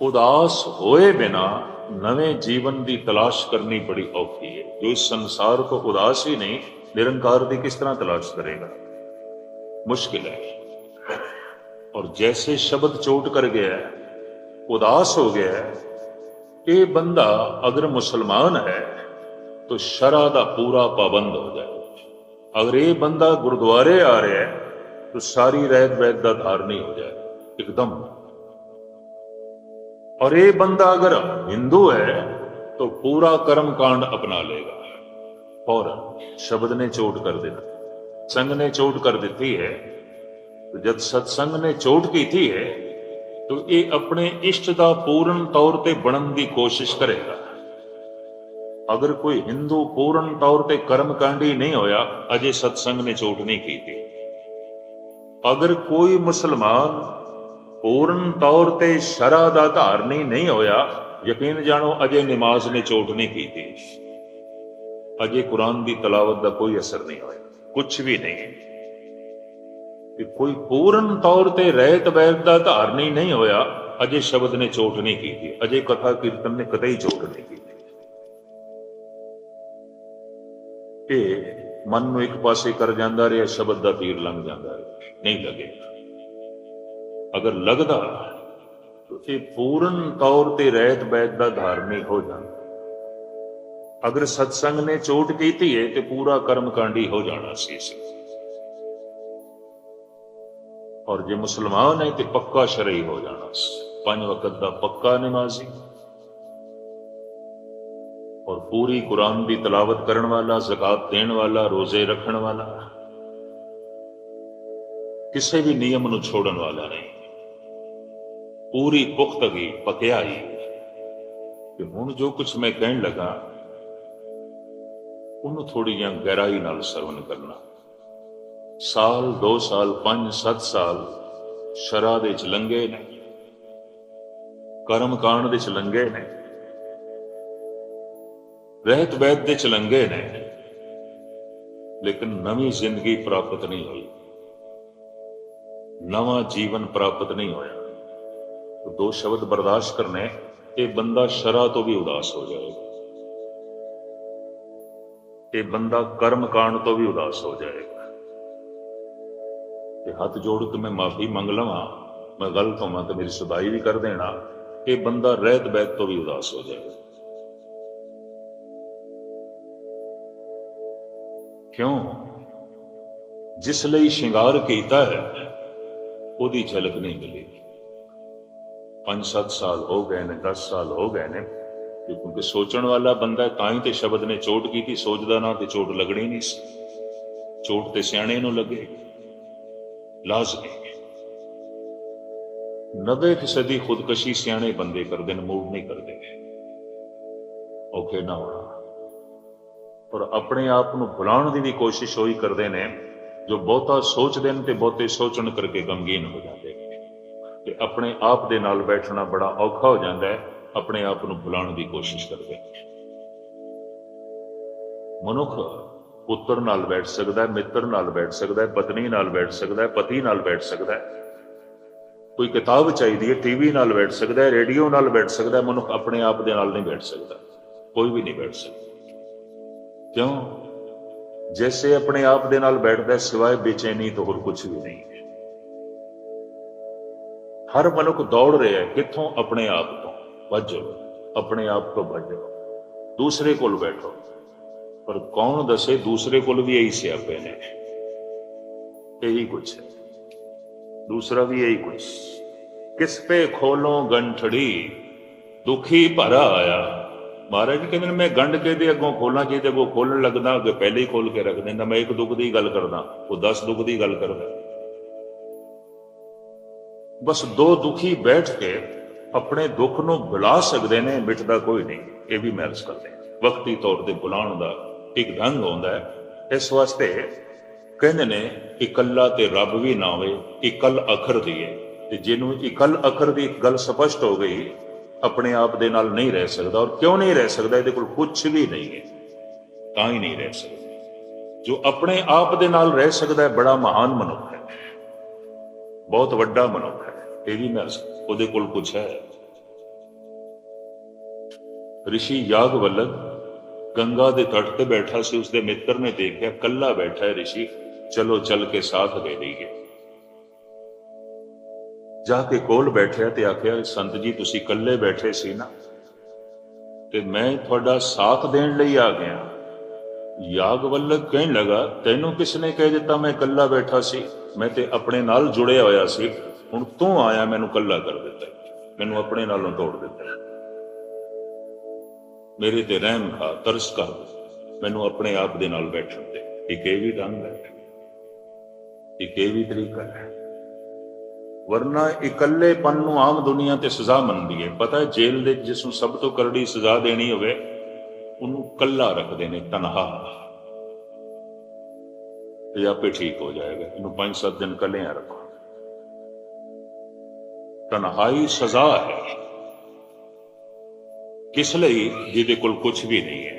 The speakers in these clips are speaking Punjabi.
ਉਦਾਸ ਹੋਏ ਬਿਨਾ ਨਵੇਂ ਜੀਵਨ ਦੀ ਤਲਾਸ਼ ਕਰਨੀ ਬੜੀ ਔਖੀ ਹੈ। ਜੋ ਇਸ ਸੰਸਾਰ ਤੋਂ ਉਦਾਸ ਹੀ ਨਹੀਂ ਨਿਰੰਕਾਰ ਦੀ ਕਿਸ ਤਰ੍ਹਾਂ ਤਲਾਸ਼ ਕਰੇਗਾ? ਮੁਸ਼ਕਿਲ ਹੈ। ਔਰ ਜੈਸੇ ਸ਼ਬਦ ਚੋਟ ਕਰ ਗਿਆ ਹੈ, ਉਦਾਸ ਹੋ ਗਿਆ ਹੈ, ਇਹ ਬੰਦਾ ਅਗਰ ਮੁਸਲਮਾਨ ਹੈ तो ਸ਼ਰਾ ਦਾ ਪੂਰਾ ਪਾਬੰਦ ਹੋ ਜਾਏ। ਅਗਰ ਇਹ ਬੰਦਾ ਗੁਰਦੁਆਰੇ ਆ ਰਿਹਾ ਹੈ तो ਸਾਰੀ ਰਹਿਤ ਵੈਦ ਦਾ ਧਾਰਨੀ ਹੋ ਜਾਏ ਇੱਕਦਮ और ये बंदा अगर हिंदू है तो पूरा कर्म कांड अपना लेगा और शब्द ने चोट कर देना संग ने चोट कर दी है तो जब सत्संग ने चोट की थी है तो ये अपने इष्ट का पूर्ण तौर ते बनन की कोशिश करेगा ਅਗਰ ਕੋਈ ਹਿੰਦੂ ਪੂਰਨ ਤੌਰ ਤੇ ਕਰਮ ਕਾਂਡੀ ਨਹੀਂ ਹੋਇਆ, ਅਜੇ ਸਤਸੰਗ ਨੇ ਚੋਟ ਨਹੀਂ ਕੀਤੀ। ਅਗਰ ਕੋਈ ਮੁਸਲਮਾਨ ਪੂਰਨ ਤੌਰ ਤੇ ਸ਼ਰਾ ਦਾ ਧਾਰਨੀ ਨਹੀਂ ਹੋਇਆ, ਯਕੀਨ ਜਾਣੋ, ਅਜੇ ਨਮਾਜ਼ ਨੇ ਚੋਟ ਨਹੀਂ ਕੀਤੀ। ਅਜੇ ਕੁਰਾਨ ਦੀ ਤਲਾਵਤ ਦਾ ਕੋਈ ਅਸਰ ਨਹੀਂ ਹੋਇਆ ਕੁਝ ਵੀ ਨਹੀਂ। ਕਿ ਕੋਈ ਪੂਰਨ ਤੌਰ ਤੇ ਰਹਿਤ ਬੈਤ ਦਾ ਧਾਰਨੀ ਨਹੀਂ ਹੋਇਆ, ਅਜੇ ਸ਼ਬਦ ਨੇ ਚੋਟ ਨਹੀਂ ਕੀਤੀ, ਅਜੇ ਕਥਾ ਕੀਰਤਨ ਨੇ ਕਦੇ ਹੀ ਚੋਟ ਨਹੀਂ ਕੀਤੀ। ਇਹ ਮਨ ਨੂੰ ਇੱਕ ਪਾਸੇ ਕਰ ਜਾਂਦਾ ਰਿਹਾ, ਸ਼ਬਦ ਦਾ ਤੀਰ ਲੰਘ ਜਾਂਦਾ ਰਿਹਾ। ਨਹੀਂ ਲੱਗੇਗਾ ਅਗਰ ਲੱਗਦਾ ਤਾਂ ਇਹ ਪੂਰਨ ਤੌਰ ਤੇ ਰਹਿਤ ਬੈਤ ਦਾ ਧਾਰਮਿਕ ਹੋ ਜਾਂਦਾ ਅਗਰ ਸਤਸੰਗ ਨੇ ਚੋਟ ਕੀਤੀ ਹੈ ਤੇ ਪੂਰਾ ਕਰਮ ਕਾਂਡੀ ਹੋ ਜਾਣਾ ਸੀ ਇਸ ਔਰ ਜੇ ਮੁਸਲਮਾਨ ਹੈ, ਤੇ ਪੱਕਾ ਸ਼ਰਈ ਹੋ ਜਾਣਾ ਸੀ। ਪੰਜ ਵਕਤ ਦਾ ਪੱਕਾ ਨਮਾਜ਼ੀ ਔਰ ਪੂਰੀ ਕੁਰਾਨ ਦੀ ਤਲਾਵਤ ਕਰਨ ਵਾਲਾ, ਜ਼ਕਾਤ ਦੇਣ ਵਾਲਾ, ਰੋਜ਼ੇ ਰੱਖਣ ਵਾਲਾ, ਕਿਸੇ ਵੀ ਨਿਯਮ ਨੂੰ ਛੋੜਨ ਵਾਲਾ ਨਹੀਂ। ਪੂਰੀ ਪੁਖਤਗੀ ਪਕਿਆਈ ਕਿ ਹੁਣ ਜੋ ਕੁਝ ਮੈਂ ਕਹਿਣ ਲੱਗਾ, ਉਹਨੂੰ ਥੋੜੀ ਜਿਹੀ ਗਹਿਰਾਈ ਨਾਲ ਸਰਵਨ ਕਰਨਾ। ਸਾਲ 2 ਸਾਲ 5 7 ਸਾਲ ਸ਼ਰਾ ਦੇ ਚ ਲੰਗੇ ਨੇ, ਕਰਮ ਕਾਂਡ ਦੇ ਚ ਲੰਗੇ ਨੇ। ਰਹਿਤ ਵੈਦ ਦੇ ਚ ਨੇ। ਲੇਕਿਨ ਨਵੀਂ ਜ਼ਿੰਦਗੀ ਪ੍ਰਾਪਤ ਨਹੀਂ ਹੋਈ। ਨਵਾਂ ਜੀਵਨ ਪ੍ਰਾਪਤ ਨਹੀਂ ਹੋਇਆ। ਦੋ ਸ਼ਬਦ ਬਰਦਾਸ਼ਤ ਕਰਨੇ, ਇਹ ਬੰਦਾ ਸ਼ਰਾ ਤੋਂ ਵੀ ਉਦਾਸ ਹੋ ਜਾਏਗਾ ਇਹ ਬੰਦਾ ਕਰਮ ਕਾਂਡ ਤੋਂ ਵੀ ਉਦਾਸ ਹੋ ਜਾਏਗਾ ਤੇ ਹੱਥ ਜੋੜ ਕੇ ਮੈਂ ਮਾਫੀ ਮੰਗ ਲਵਾਂ, ਮੈਂ ਗਲਤ ਹੋਵਾਂ ਤੇ ਮੇਰੀ ਸੁਧਾਈ ਵੀ ਕਰ ਦੇਣਾ, ਇਹ ਬੰਦਾ ਰਹਿਤ ਬੈਤ ਤੋਂ ਵੀ ਉਦਾਸ ਹੋ ਜਾਏਗਾ ਕਿਉਂ? ਜਿਸ ਲਈ ਸ਼ਿੰਗਾਰ ਕੀਤਾ ਹੈ, ਉਹਦੀ ਝਲਕ ਨਹੀਂ ਮਿਲੇਗੀ 5-7 ਸਾਲ ਹੋ ਗਏ ਨੇ 10 ਸਾਲ ਹੋ ਗਏ ਨੇ ਕਿਉਂਕਿ ਸੋਚਣ ਵਾਲਾ ਬੰਦਾ ਤਾਂ ਹੀ ਤੇ ਸ਼ਬਦ ਨੇ ਚੋਟ ਕੀਤੀ, ਸੋਚਦਾ ਨਾ ਤੇ ਚੋਟ ਲੱਗਣੀ ਨਹੀਂ ਸੀ। ਚੋਟ ਤੇ ਸਿਆਣੇ ਨੂੰ ਲੱਗੇ। ਲਾਜ਼ਮੀ। 90% ਖੁਦਕਸ਼ੀ ਸਿਆਣੇ ਬੰਦੇ ਕਰਦੇ ਨੇ, ਮੂਡ ਨਹੀਂ ਕਰਦੇ। ਔਖੇ ਨਾ ਹੋਣਾ। ਔਰ ਆਪਣੇ ਆਪ ਨੂੰ ਭੁਲਾਉਣ ਦੀ ਵੀ ਕੋਸ਼ਿਸ਼ ਹੋਈ ਕਰਦੇ ਨੇ, ਜੋ ਬਹੁਤਾ ਸੋਚਦੇ ਨੇ ਤੇ ਬਹੁਤੇ ਸੋਚਣ ਕਰਕੇ ਗਮਗੀਨ ਹੋ ਜਾਂਦੇ ਨੇ। ਤੇ ਆਪਣੇ ਆਪ ਦੇ ਨਾਲ ਬੈਠਣਾ ਬੜਾ ਔਖਾ ਹੋ ਜਾਂਦਾ ਹੈ, ਆਪਣੇ ਆਪ ਨੂੰ ਭੁਲਾਉਣ ਦੀ ਕੋਸ਼ਿਸ਼ ਕਰਦੇ ਨੇ। ਮਨੁੱਖ ਪੁੱਤਰ ਨਾਲ ਬੈਠ ਸਕਦਾ ਹੈ, ਮਿੱਤਰ ਨਾਲ ਬੈਠ ਸਕਦਾ ਹੈ, ਪਤਨੀ ਨਾਲ ਬੈਠ ਸਕਦਾ ਹੈ, ਪਤੀ ਨਾਲ ਬੈਠ ਸਕਦਾ ਹੈ। ਕੋਈ ਕਿਤਾਬ ਚਾਹੀਦੀ ਹੈ, ਟੀਵੀ ਨਾਲ ਬੈਠ ਸਕਦਾ ਹੈ, ਰੇਡੀਓ ਨਾਲ ਬੈਠ ਸਕਦਾ ਹੈ, ਮਨੁੱਖ ਆਪਣੇ ਆਪ ਦੇ ਨਾਲ ਨਹੀਂ ਬੈਠ ਸਕਦਾ, ਕੋਈ ਵੀ ਨਹੀਂ ਬੈਠ ਸਕਦਾ। ਕਿਉਂ? ਜੈਸੇ ਆਪਣੇ ਆਪ ਦੇ ਨਾਲ ਬੈਠਦਾ ਸਿਵਾਏ ਬੇਚੈਨੀ ਤੋਂ ਹੋਰ ਕੁਝ ਵੀ ਨਹੀਂ। ਹੈ ਹਰ ਮਨੁੱਖ ਦੌੜ ਰਿਹਾ ਹੈ, ਕਿੱਥੋਂ? ਆਪਣੇ ਆਪ ਤੋਂ। ਭੱਜੋ ਆਪਣੇ ਆਪ ਤੋਂ ਭੱਜੋ ਦੂਸਰੇ ਕੋਲ ਬੈਠੋ। ਪਰ ਕੌਣ ਦੱਸੇ, ਦੂਸਰੇ ਕੋਲ ਵੀ ਇਹੀ ਸਿਆਪੇ ਨੇ। ਇਹੀ ਕੁਛ ਹੈ। ਦੂਸਰਾ ਵੀ ਇਹੀ ਕੁਛ। ਕਿਸ ਪੇ ਖੋਲੋਂ ਗੰਠੜੀ, ਦੁਖੀ ਭਰਾ ਆਇਆ। ਮਹਾਰਾਜ ਜੀ ਕਹਿੰਦੇ ਨੇ, ਮੈਂ ਗੰਢ ਕੇ ਦੇ ਅੱਗੋਂ ਖੋਲਾਂ, ਜੇ ਅੱਗੋਂ ਖੋਲਣ ਲੱਗਦਾ, ਅੱਗੇ ਪਹਿਲੇ ਹੀ ਖੋਲ ਕੇ ਰੱਖ ਦਿੰਦਾ, ਮੈਂ ਇੱਕ ਦੁੱਖ ਦੀ ਗੱਲ ਕਰਦਾ, ਉਹ 10 ਦੁੱਖ ਦੀ ਗੱਲ ਕਰਦਾ। ਬਸ ਦੋ ਦੁਖੀ ਬੈਠ ਕੇ ਆਪਣੇ ਦੁੱਖ ਨੂੰ ਬੁਲਾ ਸਕਦੇ ਨੇ ਮਿਟਦਾ ਕੋਈ ਨਹੀਂ, ਇਹ ਵੀ ਮੈਰਸ ਕਰਦੇ ਵਕਤੀ ਤੌਰ ਤੇ ਬੁਲਾਉਣ ਦਾ ਇੱਕ ਢੰਗ ਹੁੰਦਾ ਹੈ। ਇਸ ਵਾਸਤੇ ਕਹਿੰਦੇ ਨੇ, ਇਕੱਲਾ ਤੇ ਰੱਬ ਵੀ ਨਾ ਹੋਵੇ ਇਕੱਲ ਅਖਰ ਦੀ ਹੈ। ਤੇ ਜਿਹਨੂੰ ਇਕੱਲ ਅਖਰ ਦੀ ਗੱਲ ਸਪਸ਼ਟ ਹੋ ਗਈ ਆਪਣੇ ਆਪ ਦੇ ਨਾਲ ਨਹੀਂ ਰਹਿ ਸਕਦਾ ਔਰ ਕਿਉਂ ਨਹੀਂ ਰਹਿ ਸਕਦਾ? ਇਹਦੇ ਕੋਲ ਕੁਝ ਵੀ ਨਹੀਂ ਹੈ। ਤਾਂ ਹੀ ਨਹੀਂ ਰਹਿ ਸਕਦਾ। ਜੋ ਆਪਣੇ ਆਪ ਦੇ ਨਾਲ ਰਹਿ ਸਕਦਾ ਹੈ, ਬੜਾ ਮਹਾਨ ਮਨੁੱਖ ਹੈ। ਬਹੁਤ ਵੱਡਾ ਮਨੁੱਖ ਹੈ। ਇਹ ਵੀ ਮੈਂ ਉਹਦੇ ਕੋਲ ਕੁਛ ਹੈ। ਰਿਸ਼ੀ ਯਾਗਵਲਕ ਗੰਗਾ ਦੇ ਤੱਟ ਤੇ ਬੈਠਾ ਸੀ, ਉਸਦੇ ਮਿੱਤਰ ਨੇ ਦੇਖਿਆ ਕੱਲਾ ਬੈਠਾ ਹੈ ਰਿਸ਼ੀ। ਚਲੋ, ਚੱਲ ਕੇ ਸਾਥ ਦੇ ਲਈਏ ਜਾ ਕੇ ਕੋਲ ਬੈਠਿਆ ਤੇ ਆਖਿਆ, ਸੰਤ ਜੀ, ਤੁਸੀਂ ਇਕੱਲੇ ਬੈਠੇ ਸੀ ਨਾ। ਤੇ ਮੈਂ ਤੁਹਾਡਾ ਸਾਥ ਦੇਣ ਲਈ ਆ ਗਿਆ। ਯਾਗਵੱਲਕ ਕਹਿਣ ਲਗਾ, ਤੈਨੂੰ ਕਿਸ ਨੇ ਕਹਿ ਦਿੱਤਾ ਮੈਂ ਇਕੱਲਾ ਬੈਠਾ ਸੀ? ਮੈਂ ਤੇ ਆਪਣੇ ਨਾਲ ਜੁੜਿਆ ਹੋਇਆ ਸੀ। ਹੁਣ ਤੂੰ ਆਇਆ, ਮੈਨੂੰ ਇਕੱਲਾ ਕਰ ਦਿੱਤਾ। ਮੈਨੂੰ ਆਪਣੇ ਨਾਲੋਂ ਤੋੜ ਦਿੱਤਾ। ਮੇਰੇ ਤੇ ਰਹਿਮ ਖਾ, ਤਰਸ ਕਰ ਮੈਨੂੰ ਆਪਣੇ ਆਪ ਦੇ ਨਾਲ ਬੈਠਣ ਦੇ। ਇੱਕ ਇਹ ਵੀ ਢੰਗ ਹੈ। ਇੱਕ ਇਹ ਵੀ ਤਰੀਕਾ ਹੈ। ਵਰਨਾ ਇਕੱਲੇਪਨ ਨੂੰ ਆਮ ਦੁਨੀਆ ਤੇ ਸਜ਼ਾ ਮੰਨਦੀ ਹੈ ਪਤਾ ਹੈ ਜੇਲ੍ਹ ਦੇ ਜਿਸ ਨੂੰ ਸਭ ਤੋਂ ਕਰੜੀ ਸਜ਼ਾ ਦੇਣੀ ਹੋਵੇ, ਉਹਨੂੰ ਕੱਲਾ ਰੱਖਦੇ ਨੇ ਤਨਹਾ। ਇਹ ਆਪੇ ਠੀਕ ਹੋ ਜਾਏਗਾ। ਇਹਨੂੰ 5-7 ਦਿਨ ਕੱਲਿਆਂ ਰੱਖੋ। ਤਨਹਾਈ ਸਜ਼ਾ ਹੈ। ਕਿਸ ਲਈ? ਜਿਹਦੇ ਕੋਲ ਕੁਝ ਵੀ ਨਹੀਂ ਹੈ।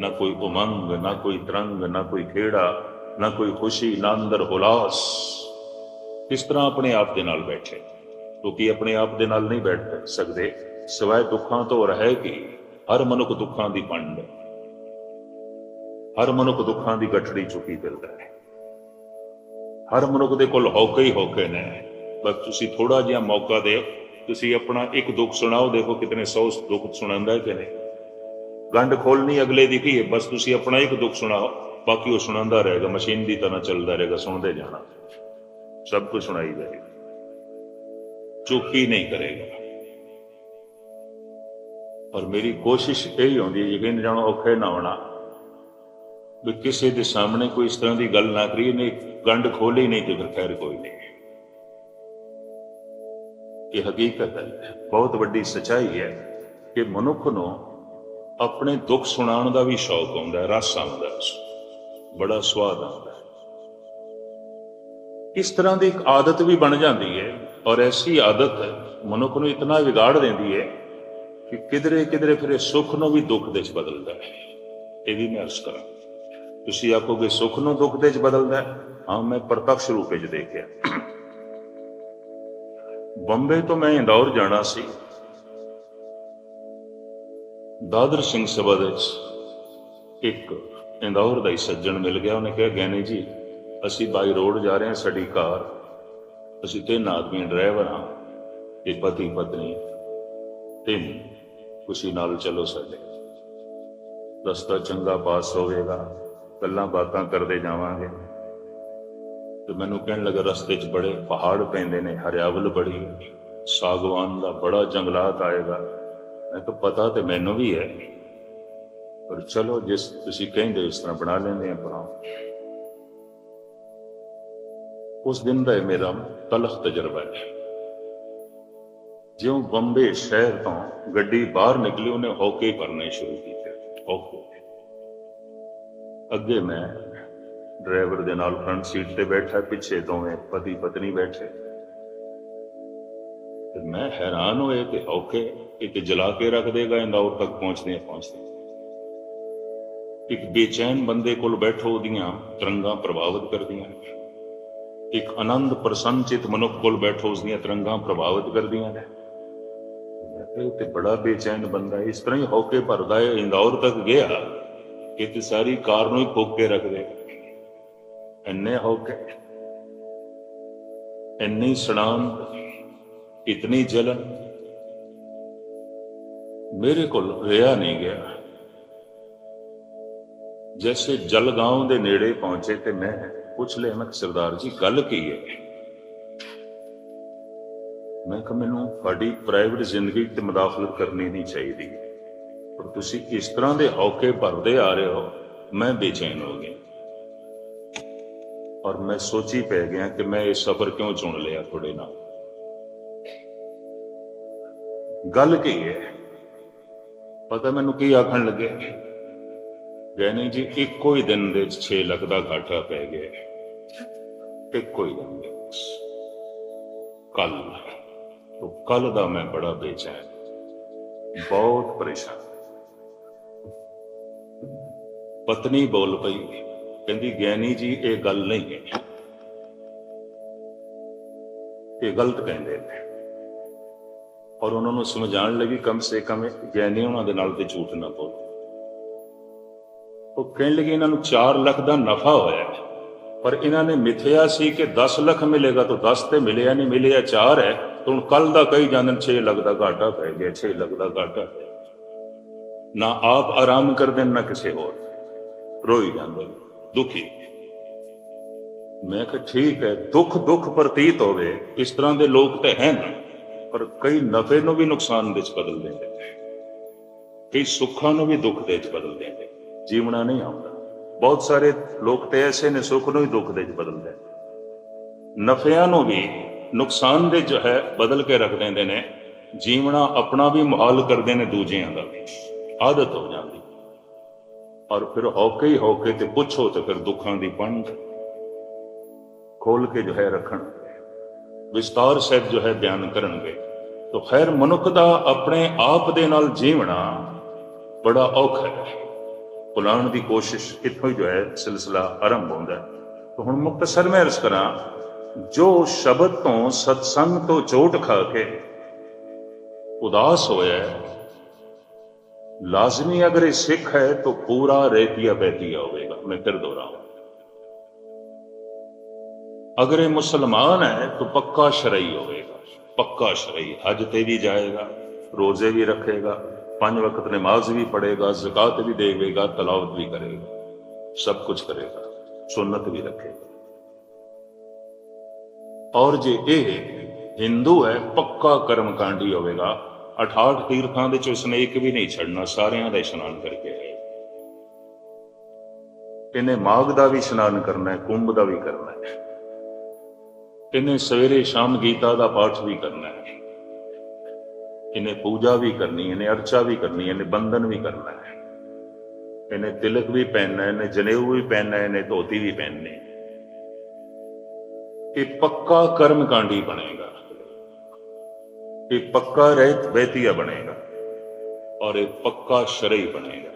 ਨਾ ਕੋਈ ਉਮੰਗ, ਨਾ ਕੋਈ ਤਰੰਗ, ਨਾ ਕੋਈ ਖੇੜਾ, ਨਾ ਕੋਈ ਖੁਸ਼ੀ, ਨਾ ਅੰਦਰ ਹੁਲਾਸ। ਕਿਸ ਤਰ੍ਹਾਂ ਆਪਣੇ ਆਪ ਦੇ ਨਾਲ ਬੈਠੇ। ਕਿਉਂਕਿ ਆਪਣੇ ਆਪ ਦੇ ਨਾਲ ਨਹੀਂ ਬੈਠ ਸਕਦੇ। ਸਿਵਾਏ ਦੁੱਖਾਂ ਤੋਂ ਰਹੇ ਕਿ ਹਰ ਮਨੁੱਖ ਦੁੱਖਾਂ ਦੀ ਪੰਡ ਹਰ ਮਨੁੱਖ ਦੁੱਖਾਂ ਦੀ ਗੱਠੜੀ ਚੁੱਕੀ ਫਿਰਦਾ ਹੈ। ਹਰ ਮਨੁੱਖ ਦੇ ਕੋਲ ਹੌਕੇ ਹੀ ਹੌਕੇ ਨੇ। ਬਸ ਤੁਸੀਂ ਥੋੜਾ ਜਿਹਾ ਮੌਕਾ ਦਿਓ। ਤੁਸੀਂ ਆਪਣਾ ਇੱਕ ਦੁੱਖ ਸੁਣਾਓ। ਦੇਖੋ ਕਿਤਨੇ ਸੌ ਦੁੱਖ ਸੁਣਾਉਂਦਾ ਹੈ ਕਿ ਨਹੀਂ ਗੰਢ ਖੋਲਣੀ ਅਗਲੇ ਦੀ ਕੀ ਹੈ? ਬਸ ਤੁਸੀਂ ਆਪਣਾ ਇੱਕ ਦੁੱਖ ਸੁਣਾਓ। ਬਾਕੀ ਉਹ ਸੁਣਾਉਂਦਾ ਰਹੇਗਾ। ਮਸ਼ੀਨ ਦੀ ਤਰ੍ਹਾਂ ਚੱਲਦਾ ਰਹੇਗਾ। ਸੁਣਦੇ ਜਾਣਾ। ਸਭ ਕੁਝ ਸੁਣਾਈ ਜਾਏਗਾ ਚੁੱਪ ਹੀ ਨਹੀਂ ਕਰੇਗਾ। ਔਰ ਮੇਰੀ ਕੋਸ਼ਿਸ਼ ਇਹ ਹੀ ਹੁੰਦੀ ਹੈ, ਯਕੀਨ ਜਾਣੋ, ਔਖੇ ਨਾ ਹੋਣਾ। ਵੀ ਕਿਸੇ ਦੇ ਸਾਹਮਣੇ ਕੋਈ ਇਸ ਤਰ੍ਹਾਂ ਦੀ ਗੱਲ ਨਾ ਕਰੀਏ, ਨਹੀਂ, ਗੰਢ ਖੋਲੀ ਨਹੀਂ ਤੇ ਫਿਰ ਖੈਰ ਕੋਈ ਨਹੀਂ। ਇਹ ਹਕੀਕਤ ਹੈ। ਬਹੁਤ ਵੱਡੀ ਸਚਾਈ ਹੈ ਕਿ ਮਨੁੱਖ ਨੂੰ ਆਪਣੇ ਦੁੱਖ ਸੁਣਾਉਣ ਦਾ ਵੀ ਸ਼ੌਕ ਆਉਂਦਾ ਰਸ ਆਉਂਦਾ ਬੜਾ ਸਵਾਦ ਆਉਂਦਾ ਇਸ ਤਰ੍ਹਾਂ ਦੀ ਇੱਕ ਆਦਤ ਵੀ ਬਣ ਜਾਂਦੀ ਹੈ ਔਰ ਐਸੀ ਆਦਤ ਮਨੁੱਖ ਨੂੰ ਇਤਨਾ ਵਿਗਾੜ ਦਿੰਦੀ ਹੈ ਕਿ ਕਿਧਰੇ ਕਿਧਰੇ ਫਿਰ ਇਹ ਸੁੱਖ ਨੂੰ ਵੀ ਦੁੱਖ ਦੇ ਵਿੱਚ ਬਦਲਦਾ ਹੈ। ਇਹ ਵੀ ਮੈਂ ਅਰਜ਼ ਕਰਾਂ। ਤੁਸੀਂ ਆਖੋਗੇ, ਸੁੱਖ ਨੂੰ ਦੁੱਖ ਦੇ ਵਿੱਚ ਬਦਲਦਾ ਹੈ? ਹਾਂ, ਮੈਂ ਪ੍ਰਤੱਖ ਰੂਪ ਵਿੱਚ ਦੇਖਿਆ। ਬੰਬੇ ਤੋਂ ਮੈਂ ਇੰਦੌਰ ਜਾਣਾ ਸੀ। ਦਾਦਰ ਸਿੰਘ ਸਭਾ ਦੇ ਵਿੱਚ ਇੱਕ ਇੰਦੌਰ ਦਾ ਹੀ ਸੱਜਣ ਮਿਲ ਗਿਆ। ਉਹਨੇ ਕਿਹਾ ਗੈਨੀ ਜੀ ਅਸੀਂ ਬਾਈ ਰੋਡ ਜਾ ਰਹੇ ਹਾਂ ਸਾਡੀ ਕਾਰ। ਅਸੀਂ ਤਿੰਨ ਆਦਮੀ ਡਰਾਈਵਰ ਹਾਂ। ਇਹ ਪਤੀ, ਪਤਨੀ, ਤਿੰਨ। ਖੁਸ਼ੀ ਨਾਲ ਚੱਲੋ ਸਾਡੇ। ਰਸਤਾ ਚੰਗਾ ਪਾਸ ਹੋਵੇਗਾ। ਗੱਲਾਂ ਬਾਤਾਂ ਕਰਦੇ ਜਾਵਾਂਗੇ। ਤੇ ਮੈਨੂੰ ਕਹਿਣ ਲੱਗਾ, ਰਸਤੇ 'ਚ ਬੜੇ ਪਹਾੜ ਪੈਂਦੇ ਨੇ, ਹਰਿਆਵਲ ਬੜੀ, ਸਾਗਵਾਨ ਦਾ ਬੜਾ ਜੰਗਲਾਤ ਆਏਗਾ। ਮੈਂ ਕਿਹਾ, ਪਤਾ ਤੇ ਮੈਨੂੰ ਵੀ ਹੈ। ਪਰ ਚਲੋ, ਜਿਸ ਤੁਸੀਂ ਕਹਿੰਦੇ ਇਸ ਤਰ੍ਹਾਂ ਬਣਾ ਲੈਂਦੇ ਆ ਪਰਾਂ ਉਸ ਦਿਨ ਦਾ ਇਹ ਮੇਰਾ ਤਲਖ ਤਜਰਬਾ ਹੈ। ਜਿਉਂ ਬੰਬੇ ਸ਼ਹਿਰ ਤੋਂ ਗੱਡੀ ਬਾਹਰ ਨਿਕਲੀ, ਉਹਨੇ ਹੌਕੇ ਕਰਨੇ ਸ਼ੁਰੂ ਕੀਤੇ। ਹੌਕੇ। ਅੱਗੇ ਮੈਂ ਡਰਾਈਵਰ ਦੇ ਨਾਲ ਫਰੰਟ ਸੀਟ ਤੇ ਬੈਠਾ, ਪਿੱਛੇ ਦੋਵੇਂ ਪਤੀ ਪਤਨੀ ਬੈਠੇ। ਤੇ ਮੈਂ ਹੈਰਾਨ ਹੋਏ ਕਿ ਹੌਕੇ ਇੱਕ ਜਲਾ ਕੇ ਰੱਖ ਦੇਗਾ, ਇੰਦੌਰ ਤੱਕ ਪਹੁੰਚਦੇ ਪਹੁੰਚਦੇ ਇੱਕ ਬੇਚੈਨ ਬੰਦੇ ਕੋਲ ਬੈਠੋ, ਉਹਦੀਆਂ ਤਰੰਗਾਂ ਪ੍ਰਭਾਵਿਤ ਕਰਦੀਆਂ ਇੱਕ ਆਨੰਦ ਪ੍ਰਸੰਨਚਿਤ ਮਨੁੱਖ ਕੋਲ ਬੈਠੋ ਉਸ ਦੀਆਂ ਤਰੰਗਾਂ ਪ੍ਰਭਾਵਿਤ ਕਰਦੀਆਂ ਨੇ। ਤੇ ਬੜਾ ਬੇਚੈਨ ਬੰਦਾ ਇਸ ਤਰ੍ਹਾਂ ਹੀ ਹੌਕੇ ਭਰਦਾ ਹੈ, ਇੰਦੌਰ ਤੱਕ ਗਿਆ ਕਿ ਤੇ ਸਾਰੀ ਕਾਰ ਨੂੰ ਹੀ ਫੋਕ ਕੇ ਰੱਖ ਦੇ ਇੰਨੇ ਹੌਕੇ ਇੰਨੀ ਸੜਾਨ, ਇਤਨੀ ਜਲਨ, ਮੇਰੇ ਕੋਲ ਰਿਹਾ ਨਹੀਂ ਗਿਆ। ਜੈਸੇ ਜਲਗਾਉਂ ਦੇ ਨੇੜੇ ਪਹੁੰਚੇ ਤੇ ਮੈਂ ਪੁੱਛ ਲਿਆ ਮੈਂ ਸਰਦਾਰ ਜੀ, ਗੱਲ ਕੀ ਹੈ? ਮੈਂ ਕਿਹਾ ਮੈਨੂੰ ਤੁਹਾਡੀ ਪ੍ਰਾਈਵੇਟ ਜ਼ਿੰਦਗੀ ਤੇ ਮਦਾਖਲਤ ਕਰਨੀ ਨਹੀਂ ਚਾਹੀਦੀ। ਪਰ ਤੁਸੀਂ ਇਸ ਤਰ੍ਹਾਂ ਦੇ ਹੌਕੇ ਭਰਦੇ ਆ ਰਹੇ ਹੋ, ਮੈਂ ਬੇਚੈਨ ਹੋ ਗਿਆ। ਔਰ ਮੈਂ ਸੋਚੀ ਪੈ ਗਿਆ ਕਿ ਮੈਂ ਇਹ ਸਬਰ ਕਿਉਂ ਚੁਣ ਲਿਆ ਤੁਹਾਡੇ ਨਾਲ? ਗੱਲ ਕੀ ਹੈ? ਪਤਾ ਮੈਨੂੰ ਕੀ ਆਖਣ ਲੱਗੇ? ਗੈਨੀ ਜੀ, ਇੱਕੋ ਹੀ ਦਿਨ ਦੇ ਵਿੱਚ 6 ਲੱਖ ਦਾ ਘਾਟਾ ਪੈ ਗਿਆ ਇੱਕੋ ਹੀ ਦਿਨ ਦੇ ਕੱਲ ਤੋਂ ਕੱਲ ਦਾ ਮੈਂ ਬੜਾ ਬੇਚੈਨ। ਬਹੁਤ ਪਰੇਸ਼ਾਨ। ਪਤਨੀ ਬੋਲ ਪਈ, ਕਹਿੰਦੀ ਗਿਆਨੀ ਜੀ, ਇਹ ਗੱਲ ਨਹੀਂ ਹੈ। ਇਹ ਗਲਤ ਕਹਿੰਦੇ ਨੇ। ਔਰ ਉਹਨਾਂ ਨੂੰ ਸਮਝਾਉਣ ਲਈ ਵੀ ਕਮ ਸੇ ਕਮ ਗਿਆਨੀ ਉਹਨਾਂ ਦੇ ਨਾਲ ਤੇ ਝੂਠ ਨਾ ਬੋਲ। ਉਹ ਕਹਿਣ ਲੱਗੇ ਇਹਨਾਂ ਨੂੰ 4 ਲੱਖ ਦਾ ਨਫਾ ਹੋਇਆ ਪਰ ਇਹਨਾਂ ਨੇ ਮਿਥਿਆ ਸੀ ਕਿ 10 ਲੱਖ ਮਿਲੇਗਾ ਤਾਂ 10 ਤੇ ਮਿਲਿਆ ਨਹੀਂ ਮਿਲਿਆ 4 ਹੈ। ਤਾਂ ਹੁਣ ਕੱਲ ਦਾ ਕਈ ਜਾਂਦੇ 6 ਲੱਖ ਦਾ ਘਾਟਾ ਪੈ ਗਿਆ 6 ਲੱਖ ਦਾ ਘਾਟਾ ਹੈ ਨਾ ਆਪ ਆਰਾਮ ਕਰਦੇ ਨੇ, ਨਾ ਕਿਸੇ ਹੋਰ। ਰੋਈ ਜਾਂਦੇ ਦੁਖੀ। ਮੈਂ ਕਿਹਾ ਠੀਕ ਹੈ ਦੁੱਖ ਦੁੱਖ ਪ੍ਰਤੀਤ ਹੋਵੇ ਇਸ ਤਰ੍ਹਾਂ ਦੇ ਲੋਕ ਤੇ ਹਨ ਪਰ ਕਈ ਨਫੇ ਨੂੰ ਵੀ ਨੁਕਸਾਨ ਵਿੱਚ ਬਦਲ ਦਿੰਦੇ ਨੇ। ਕਈ ਸੁੱਖਾਂ ਨੂੰ ਵੀ ਦੁੱਖ ਦੇ ਵਿੱਚ ਬਦਲ ਦਿੰਦੇ ਜੀਵਣਾ ਨਹੀਂ ਆਉਂਦਾ। ਬਹੁਤ ਸਾਰੇ ਲੋਕ ਤੇ ਐਸੇ ਨੇ, ਸੁੱਖ ਨੂੰ ਹੀ ਦੁੱਖ ਦੇ ਵਿੱਚ ਬਦਲ ਦਿੰਦੇ ਨਫਿਆਂ ਨੂੰ ਵੀ ਨੁਕਸਾਨ ਦੇ ਜੋ ਹੈ, ਬਦਲ ਕੇ ਰੱਖ ਦਿੰਦੇ ਨੇ। ਜੀਵਣਾ ਆਪਣਾ ਵੀ ਮੁਹਾਲ ਕਰਦੇ ਨੇ ਦੂਜਿਆਂ ਦਾ ਵੀ। ਆਦਤ ਹੋ ਜਾਂਦੀ। ਔਰ ਫਿਰ ਹੌਕੇ ਹੀ ਹੌਕੇ ਤੇ ਪੁੱਛੋ ਤੇ ਫਿਰ ਦੁੱਖਾਂ ਦੀ ਪੰਡ ਖੋਲ ਕੇ ਜੋ ਹੈ ਰੱਖਣ। ਵਿਸਤਾਰ ਸਹਿਤ ਜੋ ਹੈ ਬਿਆਨ ਕਰਨਗੇ। ਤਾਂ ਖੈਰ ਮਨੁੱਖ ਦਾ ਆਪਣੇ ਆਪ ਦੇ ਨਾਲ ਜੀਵਣਾ ਬੜਾ ਔਖਾ ਹੈ। ਬੁਲਾਉਣ ਦੀ ਕੋਸ਼ਿਸ਼ ਇੱਥੋਂ ਹੀ ਜੋ ਹੈ ਸਿਲਸਿਲਾ ਆਰੰਭ ਹੁੰਦਾ ਹੈ। ਤਾਂ ਹੁਣ ਮੁਕਤਸਰ ਮੈਂ ਅਰਜ਼ ਕਰਾਂ, ਜੋ ਸ਼ਬਦ ਤੋਂ ਸਤਸੰਗ ਤੋਂ ਚੋਟ ਖਾ ਕੇ ਉਦਾਸ ਹੋਇਆ ਲਾਜ਼ਮੀ ਅਗਰ ਇਹ ਸਿੱਖ ਹੈ ਤਾਂ ਪੂਰਾ ਰੇਤੀਆ ਬੈਤੀਆ ਹੋਵੇਗਾ। ਮੈਂ ਫਿਰ ਦੁਹਰਾਉਂਦਾ ਅਗਰ ਇਹ ਮੁਸਲਮਾਨ ਹੈ ਤਾਂ ਪੱਕਾ ਸ਼ਰਈ ਹੋਵੇਗਾ। ਪੱਕਾ ਸ਼ਰਈ। ਅੱਜ ਤੇ ਵੀ ਜਾਏਗਾ, ਰੋਜ਼ੇ ਵੀ ਰੱਖੇਗਾ। ਪੰਜ ਵਕਤ ਨਮਾਜ਼ ਵੀ ਪੜੇਗਾ ਜ਼ਕਾਤ ਵੀ ਦੇਵੇਗਾ, ਤਲਾਵਤ ਵੀ ਕਰੇਗਾ, ਸਭ ਕੁਝ ਕਰੇਗਾ ਸੁਨਨਤ ਵੀ ਰੱਖੇਗਾ। ਔਰ ਜੇ ਇਹ ਹਿੰਦੂ ਹੈ, ਪੱਕਾ ਕਰਮ ਕਰਮਕਾਂਡੀ ਹੋਵੇਗਾ। 68 ਤੀਰਥਾਂ ਦੇ ਵਿੱਚ ਉਸਨੇ ਇੱਕ ਵੀ ਨਹੀਂ ਛੱਡਣਾ, ਸਾਰਿਆਂ ਦਾ ਇਸ਼ਨਾਨ ਕਰਕੇ ਆਏ। ਇਹਨੇ ਮਾਘ ਦਾ ਵੀ ਇਸ਼ਨਾਨ ਕਰਨਾ ਹੈ, ਕੁੰਭ ਦਾ ਵੀ ਕਰਨਾ ਹੈ। ਇਹਨੇ ਸਵੇਰੇ ਸ਼ਾਮ ਗੀਤਾ ਦਾ ਪਾਠ ਵੀ ਕਰਨਾ ਹੈ। ਇਹਨੇ ਪੂਜਾ ਵੀ ਕਰਨੀ, ਇਹਨੇ ਅਰਚਾ ਵੀ ਕਰਨੀ, ਇਹਨੇ ਬੰਧਨ ਵੀ ਕਰਨਾ ਹੈ। ਇਹਨੇ ਤਿਲਕ ਵੀ ਪਹਿਨਣਾ, ਇਹਨੇ ਜਨੇਊ ਵੀ ਪਹਿਨਣਾ, ਇਹਨੇ ਧੋਤੀ ਵੀ ਪਹਿਨਣੀ ਇਹ ਪੱਕਾ ਕਰਮਕਾਂਡੀ ਬਣੇਗਾ। ਇਹ ਪੱਕਾ ਰਹਿਤ ਬੈਤੀਆ ਬਣੇਗਾ। ਔਰ ਇਹ ਪੱਕਾ ਸ਼ਰਈ ਬਣੇਗਾ।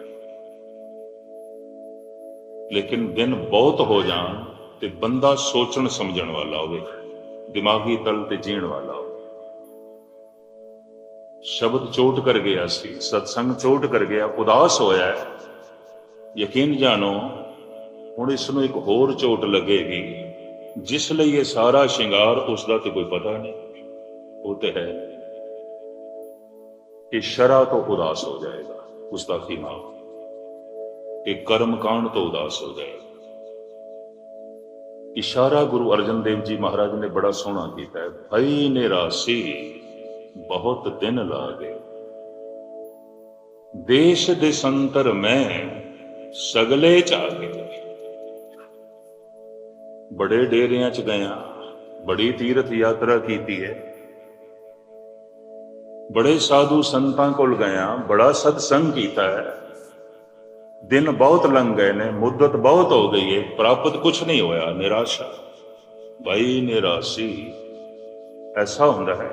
ਲੇਕਿਨ ਦਿਨ ਬਹੁਤ ਹੋ ਜਾਣ ਤੇ ਬੰਦਾ ਸੋਚਣ ਸਮਝਣ ਵਾਲਾ ਹੋਵੇ, ਦਿਮਾਗੀ ਤਲ ਤੇ ਜੀਣ ਵਾਲਾ ਹੋਵੇ। ਸ਼ਬਦ ਚੋਟ ਕਰ ਗਿਆ ਸੀ, ਸਤਸੰਗ ਚੋਟ ਕਰ ਗਿਆ, ਉਦਾਸ ਹੋਇਆ ਹੈ। ਯਕੀਨ ਜਾਣੋ, ਹੁਣ ਇਸ ਨੂੰ ਇੱਕ ਹੋਰ ਚੋਟ ਲੱਗੇਗੀ, ਜਿਸ ਲਈ ਇਹ ਸਾਰਾ ਸ਼ਿੰਗਾਰ ਉਸ ਦਾ ਤੇ ਕੋਈ ਪਤਾ ਨਹੀਂ। ਉਹ ਤੇ ਹੈ। ਇਹ ਸ਼ਰਾ ਤੋਂ ਉਦਾਸ ਹੋ ਜਾਏਗਾ ਗੁਸਤਾਖੀ ਖਿਮਾ। ਇਹ ਕਰਮ ਕਾਂਡ ਤੋਂ ਉਦਾਸ ਹੋ ਜਾਏਗਾ। ਇਸ਼ਾਰਾ ਗੁਰੂ ਅਰਜਨ ਦੇਵ ਜੀ ਮਹਾਰਾਜ ਨੇ ਬੜਾ ਸੋਹਣਾ ਕੀਤਾ ਹੈ, ਭਈ ਨਿਰਾਸੀ। ਬਹੁਤ ਦਿਨ ਲਾਗੇ। ਦੇਸ਼ ਦੇ ਸੰਤਰ ਮੈਂ ਸਗਲੇ ਚ ਆ ਗਏ ਬੜੇ ਡੇਰਿਆਂ ਚ ਗਿਆ, ਬੜੀ ਤੀਰਥ ਯਾਤਰਾ ਕੀਤੀ ਹੈ। ਬੜੇ ਸਾਧੂ ਸੰਤਾਂ ਕੋਲ ਗਿਆ, ਬੜਾ ਸਤਸੰਗ ਕੀਤਾ ਹੈ। ਦਿਨ ਬਹੁਤ ਲੰਘ ਗਏ ਨੇ, ਮੁੱਦਤ ਬਹੁਤ ਹੋ ਗਈ ਹੈ ਪ੍ਰਾਪਤ ਕੁਝ ਨਹੀਂ ਹੋਇਆ, ਨਿਰਾਸ਼ਾ। ਭਾਈ ਨਿਰਾਸ਼ੀ, ਐਸਾ ਹੁੰਦਾ ਹੈ।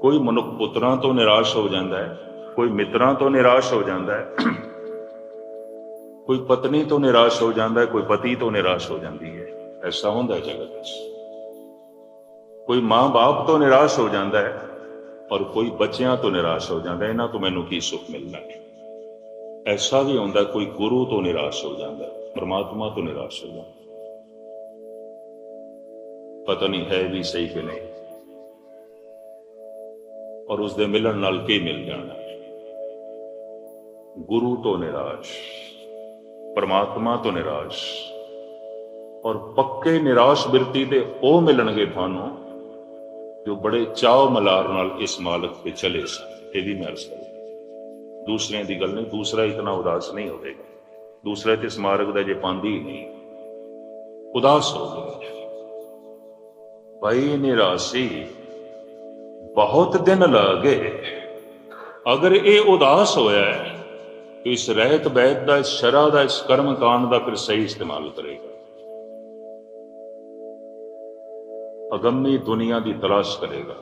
ਕੋਈ ਮਨੁੱਖ ਪੁੱਤਰਾਂ ਤੋਂ ਨਿਰਾਸ਼ ਹੋ ਜਾਂਦਾ ਹੈ, ਕੋਈ ਮਿੱਤਰਾਂ ਤੋਂ ਨਿਰਾਸ਼ ਹੋ ਜਾਂਦਾ ਹੈ, ਕੋਈ ਪਤਨੀ ਤੋਂ ਨਿਰਾਸ਼ ਹੋ ਜਾਂਦਾ ਹੈ, ਕੋਈ ਪਤੀ ਤੋਂ ਨਿਰਾਸ਼ ਹੋ ਜਾਂਦੀ ਹੈ। ਐਸਾ ਹੁੰਦਾ ਹੈ ਜਗਤ ਵਿੱਚ। ਕੋਈ ਮਾਂ-ਬਾਪ ਤੋਂ ਨਿਰਾਸ਼ ਹੋ ਜਾਂਦਾ ਹੈ ਔਰ ਕੋਈ ਬੱਚਿਆਂ ਤੋਂ ਨਿਰਾਸ਼ ਹੋ ਜਾਂਦਾ ਇਹਨਾਂ ਤੋਂ ਮੈਨੂੰ ਕੀ ਸੁੱਖ ਮਿਲਣਾ ਹੈ? ਐਸਾ ਵੀ ਹੁੰਦਾ ਕੋਈ ਗੁਰੂ ਤੋਂ ਨਿਰਾਸ਼ ਹੋ ਜਾਂਦਾ ਪਰਮਾਤਮਾ ਤੋਂ ਨਿਰਾਸ਼ ਹੋ ਜਾਂਦਾ ਪਤਾ ਨਹੀਂ ਹੈ ਵੀ ਸਹੀ ਕਿ ਨਹੀਂ? ਔਰ ਉਸ ਦੇ ਮਿਲਣ ਨਾਲ ਕੀ ਮਿਲ ਜਾਣਾ? ਗੁਰੂ ਤੋਂ ਨਿਰਾਸ਼, ਪਰਮਾਤਮਾ ਤੋਂ ਨਿਰਾਸ਼ ਔਰ ਪੱਕੇ ਨਿਰਾਸ਼ ਬਿਰਤੀ ਤੇ ਉਹ ਮਿਲਣਗੇ ਤੁਹਾਨੂੰ ਜੋ ਬੜੇ ਚਾਅ ਮਲਾਰ ਨਾਲ ਇਸ ਮਾਲਕ ਤੇ ਚਲੇ ਸਨ। ਇਹ ਵੀ ਮੈਂ ਅਰਜ਼ ਕਰਾਂ ਦੂਸਰਿਆਂ ਦੀ ਗੱਲ ਨਹੀਂ, ਦੂਸਰਾ ਇਤਨਾ ਉਦਾਸ ਨਹੀਂ ਹੋਵੇਗਾ। ਦੂਸਰਾ ਤੇ ਸਮਾਰਕ ਦਾ ਜੇ ਪਾਂਦੀ ਨਹੀਂ, ਉਦਾਸ ਹੋ ਗਿਆ। ਭਾਈ ਨਿਰਾਸ਼ੀ ਬਹੁਤ ਦਿਨ ਲਾਗੇ ਅਗਰ ਇਹ ਉਦਾਸ ਹੋਇਆ ਹੈ, ਤੇ ਇਸ ਰਹਿਤ ਬੈਤ ਦਾ, ਇਸ ਸ਼ਰਾ ਦਾ, ਇਸ ਕਰਮ ਕਾਂਡ ਦਾ ਫਿਰ ਸਹੀ ਇਸਤੇਮਾਲ ਕਰੇਗਾ। ਅਗੰਮੀ ਦੁਨੀਆ ਦੀ ਤਲਾਸ਼ ਕਰੇਗਾ।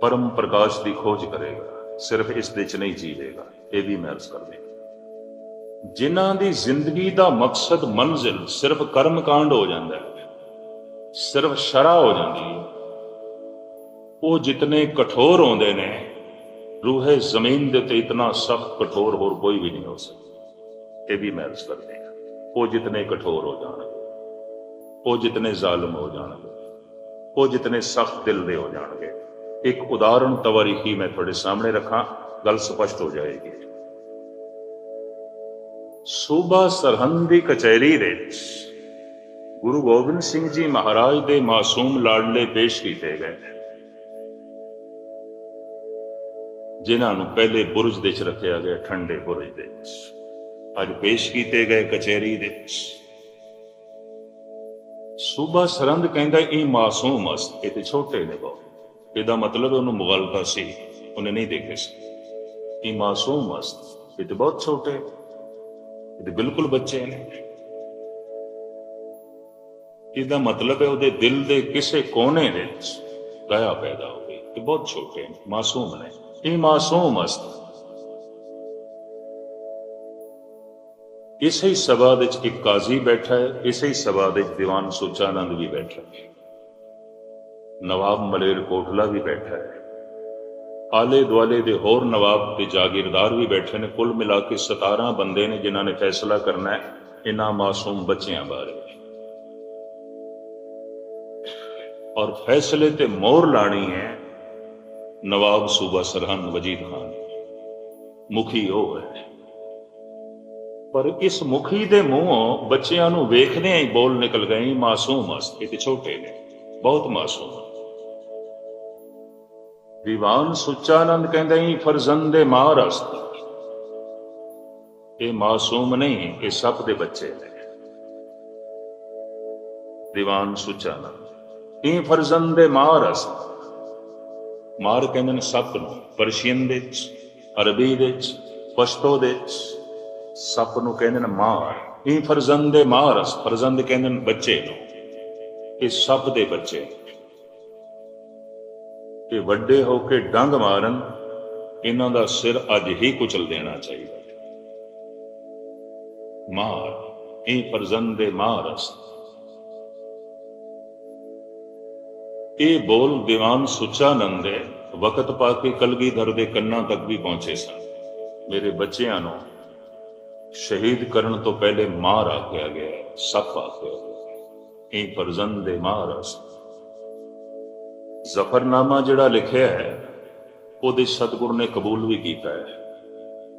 ਪਰਮ ਪ੍ਰਕਾਸ਼ ਦੀ ਖੋਜ ਕਰੇਗਾ। ਸਿਰਫ ਇਸ ਦੇ ਚ ਨਹੀਂ ਜੀਵੇਗਾ। ਇਹ ਵੀ ਮੈਂ ਅਰਜ਼ ਕਰਦੇ ਜਿਨ੍ਹਾਂ ਦੀ ਜ਼ਿੰਦਗੀ ਦਾ ਮਕਸਦ ਮੰਜ਼ਿਲ ਸਿਰਫ ਕਰਮ ਕਾਂਡ ਹੋ ਜਾਂਦਾ ਹੈ, ਸਿਰਫ ਸ਼ਰਾ ਹੋ ਜਾਂਦੀ ਹੈ ਉਹ ਜਿਤਨੇ ਕਠੋਰ ਹੁੰਦੇ ਨੇ, ਰੂਹੇ ਜ਼ਮੀਨ ਦੇ ਉੱਤੇ ਇਤਨਾ ਸਖਤ ਕਠੋਰ ਹੋਰ ਕੋਈ ਵੀ ਨਹੀਂ ਹੋ ਸਕਦਾ। ਇਹ ਵੀ ਮਹਿਰਸ ਕਰਦੇ ਆ ਉਹ ਜਿਤਨੇ ਕਠੋਰ ਹੋ ਜਾਣਗੇ ਉਹ ਜਿਤਨੇ ਜ਼ਾਲਮ ਹੋ ਜਾਣਗੇ, ਉਹ ਜਿਤਨੇ ਸਖਤ ਦਿਲ ਦੇ ਹੋ ਜਾਣਗੇ। ਇੱਕ ਉਦਾਹਰਣ ਤਵਾਰੀਖੀ ਮੈਂ ਤੁਹਾਡੇ ਸਾਹਮਣੇ ਰੱਖਾਂ, ਗੱਲ ਸਪਸ਼ਟ ਹੋ ਜਾਏਗੀ। ਸੂਬਾ ਸਰਹੰਦ ਦੀ ਕਚਹਿਰੀ ਦੇ ਵਿੱਚ ਗੁਰੂ ਗੋਬਿੰਦ ਸਿੰਘ ਜੀ ਮਹਾਰਾਜ ਦੇ ਮਾਸੂਮ ਲਾਡਲੇ ਪੇਸ਼ ਕੀਤੇ ਗਏ। ਜਿਨ੍ਹਾਂ ਨੂੰ ਪਹਿਲੇ ਬੁਰਜ ਦੇ ਵਿੱਚ ਰੱਖਿਆ ਗਿਆ ਠੰਡੇ ਬੁਰਜ ਦੇ ਵਿੱਚ। ਅੱਜ ਪੇਸ਼ ਕੀਤੇ ਗਏ ਕਚਹਿਰੀ ਦੇ ਸੂਬਾ ਸਰਹੰਦ ਕਹਿੰਦਾ, ਇਹ ਮਾਸੂਮ ਅਸਤ ਇਹ ਤੇ ਛੋਟੇ ਨੇ ਬਹੁਤ। ਇਹਦਾ ਮਤਲਬ ਉਹਨੂੰ ਮੁਗਲਤਾ ਸੀ, ਉਹਨੇ ਨਹੀਂ ਦੇਖੇ ਸੀ। ਇਹ ਮਾਸੂਮ ਅਸਤ ਇਹ ਤੇ ਬਹੁਤ ਛੋਟੇ, ਇਹ ਤੇ ਬਿਲਕੁਲ ਬੱਚੇ ਨੇ। ਇਹਦਾ ਮਤਲਬ ਹੈ ਉਹਦੇ ਦਿਲ ਦੇ ਕਿਸੇ ਕੋਨੇ ਵਿੱਚ ਦਇਆ ਪੈਦਾ ਹੋ ਗਈ, ਇਹ ਬਹੁਤ ਛੋਟੇ ਨੇ, ਮਾਸੂਮ ਨੇ। ਇਹ ਮਾਸੂਮ ਅਸਤ ਇਸੇ ਹੀ ਸਭਾ ਵਿੱਚ ਇੱਕ ਕਾਜ਼ੀ ਬੈਠਾ ਹੈ ਇਸੇ ਹੀ ਸਭਾ ਵਿੱਚ ਦੀਵਾਨ ਸੁਚਾਨੰਦ ਵੀ ਬੈਠਾ ਹੈ ਨਵਾਬ ਮਲੇਰ ਕੋਟਲਾ ਵੀ ਬੈਠਾ ਹੈ ਆਲੇ ਦੁਆਲੇ ਦੇ ਹੋਰ ਨਵਾਬ ਤੇ ਜਾਗੀਰਦਾਰ ਵੀ ਬੈਠੇ ਨੇ ਕੁੱਲ ਮਿਲਾ ਕੇ 17 ਬੰਦੇ ਨੇ ਜਿਨ੍ਹਾਂ ਨੇ ਫੈਸਲਾ ਕਰਨਾ ਹੈ ਇਹਨਾਂ ਮਾਸੂਮ ਬੱਚਿਆਂ ਬਾਰੇ ਔਰ ਫੈਸਲੇ ਤੇ ਮੋਹਰ ਲਾਣੀ ਹੈ ਨਵਾਬ ਸੂਬਾ ਸਰਹੰਦ ਵਜੀਦ ਖਾਨ। ਮੁਖੀ ਉਹ ਹੈ। ਪਰ ਇਸ ਮੁਖੀ ਦੇ ਮੂੰਹੋਂ ਬੱਚਿਆਂ ਨੂੰ ਵੇਖਦੇ ਹੀ ਬੋਲ ਨਿਕਲ ਗਏ ਮਾਸੂਮ ਅਸ ਇਹ ਤੇ ਛੋਟੇ ਨੇ। ਬਹੁਤ ਮਾਸੂਮ। ਦੀਵਾਨ ਸੁੱਚਾਨੰਦ ਕਹਿੰਦੇ ਹੀ ਫਰਜ਼ੰਦੇ ਮਾਰ ਅਸਤ ਇਹ ਮਾਸੂਮ ਨਹੀਂ, ਇਹ ਸਭ ਦੇ ਬੱਚੇ ਨੇ। ਦੀਵਾਨ ਸੁੱਚਾਨੰਦ ਇਹ ਫਰਜ਼ੰਦੇ ਮਾਰ ਅਸਤ ਮਾਰ ਕਹਿੰਦੇ ਨੇ ਸੱਪ ਨੂੰ ਪਰਸ਼ੀਅਨ ਦੇ ਵਿੱਚ, ਅਰਬੀ ਦੇ ਵਿੱਚ, ਪਸ਼ਤੋ ਦੇ ਵਿੱਚ, ਸੱਪ ਨੂੰ ਕਹਿੰਦੇ ਨੇ ਮਾਰ। ਇਹ ਫਰਜ਼ੰਦੇ ਮਾਰਸ ਫਰਜ਼ੰਦ ਕਹਿੰਦੇ ਨੇ ਬੱਚੇ ਨੂੰ। ਇਹ ਸੱਪ ਦੇ ਬੱਚੇ। ਇਹ ਵੱਡੇ ਹੋ ਕੇ ਡੰਗ ਮਾਰਨ, ਇਹਨਾਂ ਦਾ ਸਿਰ ਅੱਜ ਹੀ ਕੁਚਲ ਦੇਣਾ ਚਾਹੀਦਾ। ਮਾਰ, ਇਹ ਫਰਜ਼ੰਦੇ ਮਾਰਸ ਇਹ ਬੋਲ ਦੀਵਾਨ ਸੁਚਾਨੰਦ ਦੇ ਵਕਤ ਪਾ ਕੇ ਕਲਗੀਧਰ ਦੇ ਕੰਨਾਂ ਤੱਕ ਵੀ ਪਹੁੰਚੇ ਸਨ। ਮੇਰੇ ਬੱਚਿਆਂ ਨੂੰ ਸ਼ਹੀਦ ਕਰਨ ਤੋਂ ਪਹਿਲੇ ਮਾਰ ਆਖਿਆ ਗਿਆ ਹੈ, ਸੱਪ ਆਖਿਆ ਇਹ ਫਰਜ਼ੰਦ ਦੇ ਮਾਰਸ ਜ਼ਫਰਨਾਮਾ ਜਿਹੜਾ ਲਿਖਿਆ ਹੈ ਉਹਦੇ ਸਤਿਗੁਰ ਨੇ ਕਬੂਲ ਵੀ ਕੀਤਾ ਹੈ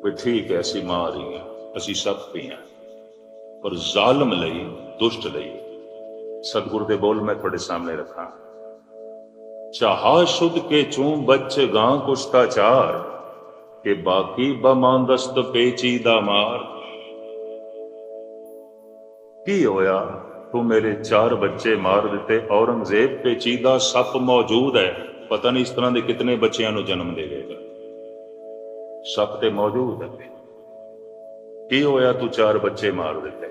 ਵੀ ਠੀਕ ਹੈ ਅਸੀਂ ਮਾਰ ਹੀ ਹਾਂ ਅਸੀਂ ਸੱਪ ਵੀ ਹਾਂ। ਪਰ ਜ਼ਾਲਮ ਲਈ ਦੁਸ਼ਟ ਲਈ ਸਤਿਗੁਰ ਦੇ ਬੋਲ ਮੈਂ ਤੁਹਾਡੇ ਸਾਹਮਣੇ ਰੱਖਾਂ। ਚਾਹਾ ਸ਼ੁੱਧ ਕੇ ਚੂੰ ਬੱਚ ਗਾਂ ਕੁਸ਼ਤਾ ਚਾਰ, ਕਿ ਬਾਕੀ ਬਮਾਂਦਸਤ ਪੇਚੀਦਾ ਮਾਰ। ਕੀ ਹੋਇਆ? ਤੂੰ ਮੇਰੇ ਚਾਰ ਬੱਚੇ ਮਾਰ ਦਿੱਤੇ, ਔਰੰਗਜ਼ੇਬ ਪੇਚੀਦਾ ਸੱਪ ਮੌਜੂਦ ਹੈ। ਪਤਾ ਨਹੀਂ ਇਸ ਤਰ੍ਹਾਂ ਦੇ ਕਿਤਨੇ ਬੱਚਿਆਂ ਨੂੰ ਜਨਮ ਦੇਵੇਗਾ ਸੱਪ ਤੇ ਮੌਜੂਦ ਹੈ। ਕੀ ਹੋਇਆ ਤੂੰ ਚਾਰ ਬੱਚੇ ਮਾਰ ਦਿੱਤੇ?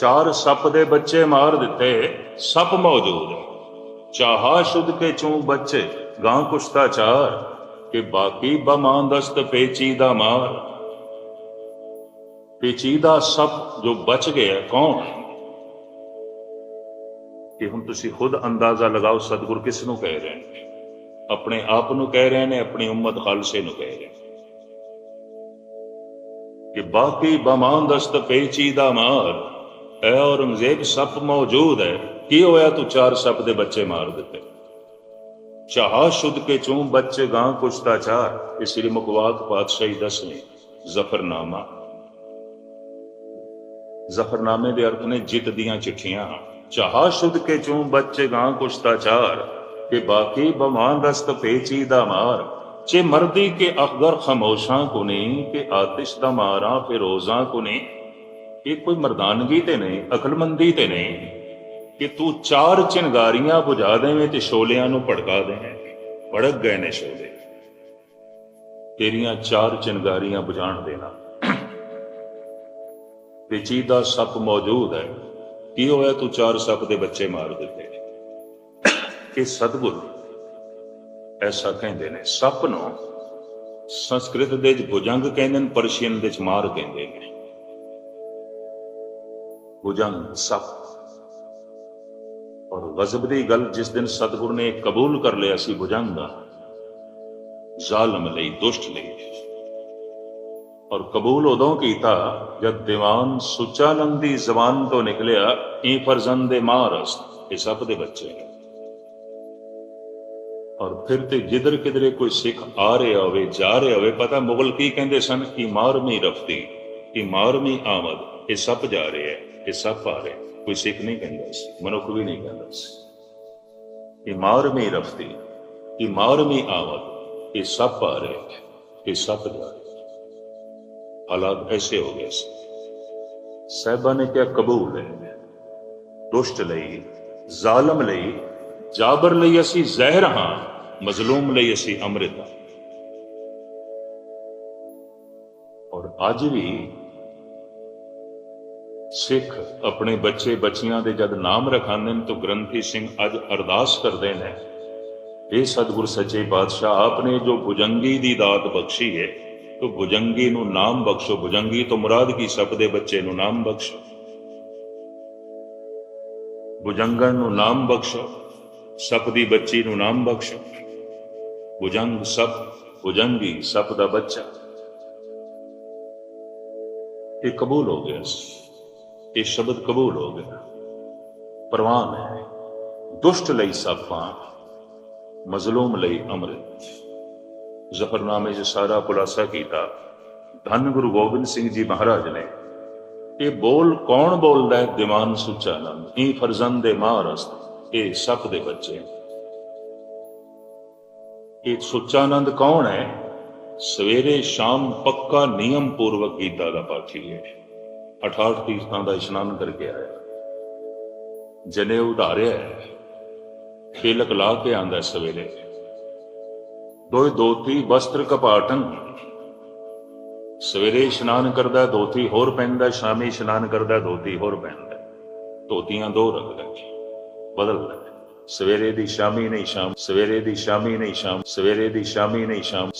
ਚਾਰ ਸੱਪ ਦੇ ਬੱਚੇ ਮਾਰ ਦਿੱਤੇ, ਸੱਪ ਮੌਜੂਦ ਹੈ। ਚਾਹਾ ਸ਼ੁੱਧ ਕੇ ਚੂੰ ਬੱਚੇ, ਗਾਂ ਕੁਸ਼ਤਾ ਚਾਰ, ਕਿ ਬਾਕੀ ਬਮਾਂਦਸਤ ਪੇਚੀਦਾ ਮਾਰ। ਪੇਚੀਦਾ ਸੱਪ ਜੋ ਬਚ ਗਿਆ ਕੌਣ? ਕਿ ਹੁਣ ਤੁਸੀਂ ਖੁਦ ਅੰਦਾਜ਼ਾ ਲਗਾਓ ਸਤਿਗੁਰ ਕਿਸ ਨੂੰ ਕਹਿ ਰਹੇ ਨੇ? ਆਪਣੇ ਆਪ ਨੂੰ ਕਹਿ ਰਹੇ ਨੇ, ਆਪਣੀ ਉਮਤ ਖਾਲਸੇ ਨੂੰ ਕਹਿ ਰਹੇ ਨੇ। ਕਿ ਬਾਕੀ ਬਮਾਂਦਸਤ ਪੇਚੀਦਾ ਮਾਰ, ਐ ਔਰੰਗਜ਼ੇਬ ਸੱਪ ਮੌਜੂਦ ਹੈ। ਕੀ ਹੋਇਆ ਤੂੰ ਚਾਰ ਸੱਪ ਦੇ ਬੱਚੇ ਮਾਰ ਦਿੱਤੇ? ਚਾਹ ਸ਼ੁੱਧ ਕੇ ਚੋਂ, ਬੱਚੇ ਗਾਂ ਕੁਸ਼ਤਾ ਚਾਰ ਇਹ ਸ੍ਰੀ ਮੁਕਵਾਕ ਪਾਤਸ਼ਾਹੀ ਦਸਵੇਂ ਜ਼ਫਰਨਾਮਾ। ਜ਼ਫਰਨਾਮੇ ਦੇ ਅਰਥ ਨੇ ਜਿੱਤ ਦੀਆਂ ਚਿੱਠੀਆਂ। ਚਾਹ ਸ਼ੁੱਧ ਕੇ ਚੂੰ, ਬੱਚੇ ਗਾਂ ਕੁਸ਼ਤਾ ਚਾਰ ਕਿ ਬਾਕੀ ਬਮਾਨ ਰਸਤ ਪੇਚੀ ਦਾ ਮਾਰ। ਚੇ ਮਰਦੀ ਕੇ ਅਖਦਰ ਖਮੋਸ਼ਾਂ ਕੋ ਨਹੀਂ ਕਿ ਆਤਿਸ਼ ਦਾ ਮਾਰਾ ਫਿਰੋਜ਼ਾਂ ਕੋ ਨਹੀਂ ਇਹ ਕੋਈ ਮਰਦਾਨਗੀ ਤੇ ਨਹੀਂ, ਅਕਲਮੰਦੀ ਤੇ ਨਹੀਂ। ਕਿ ਤੂੰ ਚਾਰ ਚਿੰਗਾਰੀਆਂ ਬੁਝਾ ਦੇਵੇਂ ਤੇ ਸ਼ੋਲਿਆਂ ਨੂੰ ਭੜਕਾ ਦੇਵੇਂ। ਭੜਕ ਗਏ ਨੇ ਸ਼ੋਲੇ। ਤੇਰੀਆਂ ਚਾਰ ਚਿੰਗਾਰੀਆਂ ਬੁਝਾਣ ਦੇਣਾ ਪੇਚੀਦਾ ਸੱਪ ਮੌਜੂਦ ਹੈ। ਕੀ ਹੋਇਆ ਤੂੰ ਚਾਰ ਸੱਪ ਦੇ ਬੱਚੇ ਮਾਰ ਦਿੱਤੇ? ਇਹ ਸਤਿਗੁਰ ਐਸਾ ਕਹਿੰਦੇ ਨੇ, ਸੱਪ ਨੂੰ ਸੰਸਕ੍ਰਿਤ ਦੇ ਵਿੱਚ ਭੁਜੰਗ ਕਹਿੰਦੇ ਨੇ, ਪਰਸ਼ੀਅਨ ਦੇ ਵਿੱਚ ਮਾਰ ਕਹਿੰਦੇ ਨੇ। ਭੁਜੰਗ ਸੱਪ। ਔਰ ਗਜ਼ਬ ਦੀ ਗੱਲ ਜਿਸ ਦਿਨ ਸਤਿਗੁਰ ਨੇ ਕਬੂਲ ਕਰ ਲਿਆ ਸੀ ਬੁਝਾਂਗਾ ਜ਼ਾਲਮ ਲਈ, ਦੁਸ਼ਟ ਲਈ। ਔਰ ਕਬੂਲ ਉਦੋਂ ਕੀਤਾ ਜਦ ਦੀਵਾਨ ਸੁਚਾਨੰਦ ਦੀ ਜ਼ਬਾਨ ਤੋਂ ਨਿਕਲਿਆ ਇਹ ਫਰਜ਼ੰਦ ਦੇ ਮਾਰਸ ਇਹ ਸਭ ਦੇ ਬੱਚੇ ਨੇ। ਔਰ ਫਿਰ ਤੇ ਜਿੱਧਰ ਕਿਧਰੇ ਕੋਈ ਸਿੱਖ ਆ ਰਿਹਾ ਹੋਵੇ, ਜਾ ਰਿਹਾ ਹੋਵੇ, ਪਤਾ ਮੁਗਲ ਕੀ ਕਹਿੰਦੇ ਸਨ? ਇਮਾਰਮੀ ਰਫਤੀ ਇਮਾਰਮੀ ਆਮਦ, ਇਹ ਸੱਪ ਜਾ ਰਿਹਾ ਹੈ, ਇਹ ਸੱਪ ਆ ਰਿਹਾ ਕੋਈ ਸਿੱਖ ਨਹੀਂ ਕਹਿੰਦਾ ਸੀ ਮਨੁੱਖ ਵੀ ਨਹੀਂ ਕਹਿੰਦਾ ਸੀ ਇਹ ਮਾਰਮੀ ਰਫਤੀ ਕਿ ਮਾਰਮੀ ਆਮਦ ਇਹ ਸੱਪ ਆ ਰਿਹਾ ਹੈ ਇਹ ਸੱਪ ਜਾ ਰਿਹਾ ਹੈ ਹਾਲਾਤ ਐਸੇ ਹੋ ਗਏ ਸੀ ਸਾਹਿਬਾਂ ਨੇ ਕਿਹਾ ਕਬੂਲ ਹੈ ਦੁਸ਼ਟ ਲਈ ਜ਼ਾਲਮ ਲਈ ਜਾਬਰ ਲਈ ਅਸੀਂ ਜ਼ਹਿਰ ਹਾਂ ਮਜ਼ਲੂਮ ਲਈ ਅਸੀਂ ਸਿੱਖ ਆਪਣੇ ਬੱਚੇ ਬੱਚੀਆਂ ਦੇ ਜਦ ਨਾਮ ਰਖਾਉਂਦੇ ਨੇ ਤਾਂ ਗ੍ਰੰਥੀ ਸਿੰਘ ਅੱਜ ਅਰਦਾਸ ਕਰਦੇ ਨੇ। ਇਹ ਸਤਿਗੁਰ ਸੱਚੇ ਪਾਤਸ਼ਾਹ ਆਪਨੇ ਜੋ ਭੁਜੰਗੀ ਦੀ ਦਾਤ ਬਖਸ਼ੀ ਹੈ, ਤੋ ਭੁਜੰਗੀ ਨੂੰ ਨਾਮ ਬਖਸ਼ੋ। ਭੁਜੰਗੀ ਤੋਂ ਮੁਰਾਦ ਕੀ ਸਭ ਦੇ ਬੱਚੇ ਨੂੰ ਨਾਮ ਬਖਸ਼ੋ। ਭੁਜੰਗਣ ਨੂੰ ਨਾਮ ਬਖਸ਼ੋ ਸੱਪ ਦੀ ਬੱਚੀ ਨੂੰ ਨਾਮ ਬਖਸ਼ੋ। ਭੁਜੰਗ ਸੱਪ ਭੁਜੰਗੀ ਸੱਪ ਦਾ ਬੱਚਾ। ਇਹ ਕਬੂਲ ਹੋ ਗਿਆ ਸੀ। ਇਹ ਸ਼ਬਦ ਕਬੂਲ ਹੋ ਗਿਆ। ਪ੍ਰਵਾਨ ਹੈ ਦੁਸ਼ਟ ਲਈ ਸੱਪਾਂ ਮਜ਼ਲੂਮ ਲਈ ਅੰਮ੍ਰਿਤ। ਜ਼ਫਰਨਾਮੇ 'ਚ ਸਾਰਾ ਖੁਲਾਸਾ ਕੀਤਾ। ਧੰਨ ਗੁਰੂ ਗੋਬਿੰਦ ਸਿੰਘ ਜੀ ਮਹਾਰਾਜ ਨੇ। ਇਹ ਬੋਲ ਕੌਣ ਬੋਲਦਾ ਹੈ? ਦੀਵਾਨ ਸੁੱਚਾ ਨੰਦ। ਇਹ ਫਰਜ਼ੰਦ ਦੇ ਮਹਾਰਸਤ। ਇਹ ਸੱਪ ਦੇ ਬੱਚੇ। ਇਹ ਸੁੱਚਾਨੰਦ ਕੌਣ ਹੈ? ਸਵੇਰੇ ਸ਼ਾਮ ਪੱਕਾ ਨਿਯਮ ਪੂਰਵਕ ਗੀਤਾ ਦਾ ਪਾਠੀ ਹੈ। 68 ਤੀਰਥਾਂ ਦਾ ਇਸ਼ਨਾਨ ਕਰਕੇ ਆਇਆ। ਜਨੇ ਉਧਾਰਿਆ ਖੇਲਕ ਲਾ ਕੇ ਆਂਦਾ ਸਵੇਰੇ। ਦੋਇ ਦੋਤੀ ਵਸਤਰ ਕਪਾਟਨ। ਸਵੇਰੇ ਇਸ਼ਨਾਨ ਕਰਦਾ ਧੋਤੀ ਹੋਰ ਪਹਿਨਦਾ ਸ਼ਾਮੀ ਇਸ਼ਨਾਨ ਕਰਦਾ ਧੋਤੀ ਹੋਰ ਪਹਿਨਦਾ ਧੋਤੀਆਂ ਦੋ ਰੱਖਦਾ ਬਦਲਦਾ ਸਵੇਰੇ ਦੀ ਸ਼ਾਮੀ ਨਹੀਂ ਸ਼ਾਮ, ਸਵੇਰੇ ਦੀ ਸ਼ਾਮੀ ਨਹੀਂ ਸ਼ਾਮ, ਸਵੇਰੇ ਦੀ ਸ਼ਾਮੀ ਨਹੀਂ ਸ਼ਾਮ